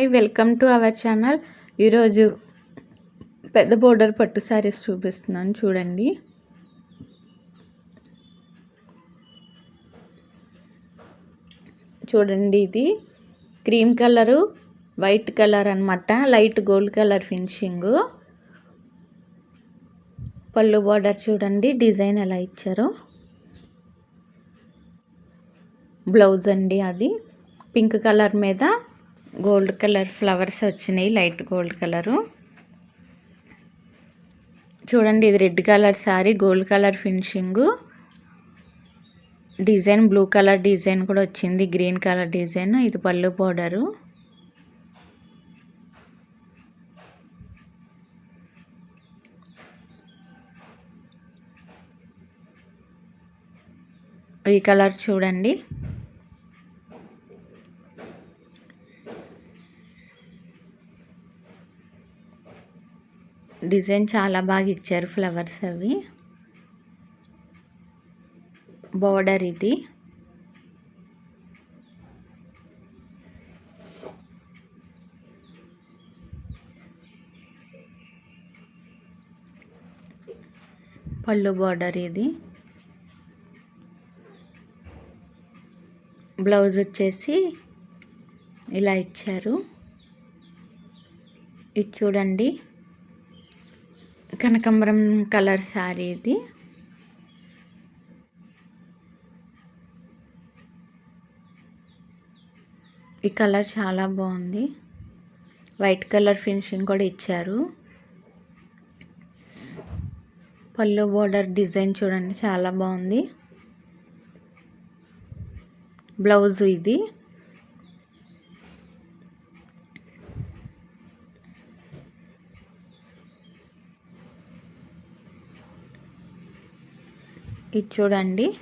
Hi welcome to our channel ఈరోజు పెద్ద border పట్టు శారీస్ చూపిస్తున్నాను చూడండి. చూడండి ఇది. క్రీమ్ కలరు వైట్ కలర్ అనమాట లైట్ గోల్డ్ కలర్ ఫినిషింగ్ పళ్ళు బార్డర్ చూడండి డిజైన్ ఎలా ఇచ్చారో. బ్లౌజ్ అండి అది. పింక్ కలర్ మీద గోల్డ్ కలర్ ఫ్లవర్స్ వచ్చినాయి లైట్ గోల్డ్ కలరు. చూడండి ఇది red colour sari gold colour finishing. Design blue colour design కూడా వచ్చింది గ్రీన్ కలర్ డిజైన్ ఇది పళ్ళు పౌడరు. ఈ కలర్ చూడండి. డిజైన్ చాలా బాగా ఇచ్చారు ఫ్లవర్స్ అవి. బోర్డర్ ఇది. పళ్ళు బార్డర్ ఇది. బ్లౌజ్ వచ్చేసి ఇలా ఇచ్చారు. ఇది చూడండి. కనకాంబరం కలర్ శారీ ఇది. ఈ కలర్ చాలా బాగుంది. వైట్ కలర్ ఫినిషింగ్ కూడా ఇచ్చారు. పళ్ళు బోర్డర్ డిజైన్ చూడండి చాలా బాగుంది. బ్లౌజు ఇది. ఇది చూడండి.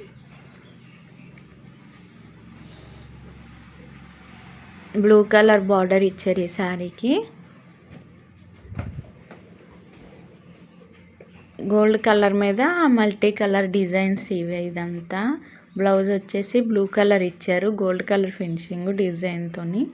బ్లూ కలర్ బార్డర్ ఇచ్చారు ఈ శారీకి. గోల్డ్ కలర్ మీద మల్టీ కలర్ డిజైన్స్ ఇవే ఇదంతా. బ్లౌజ్ వచ్చేసి బ్లూ కలర్ ఇచ్చారు. Gold colour finishing డిజైన్తోని.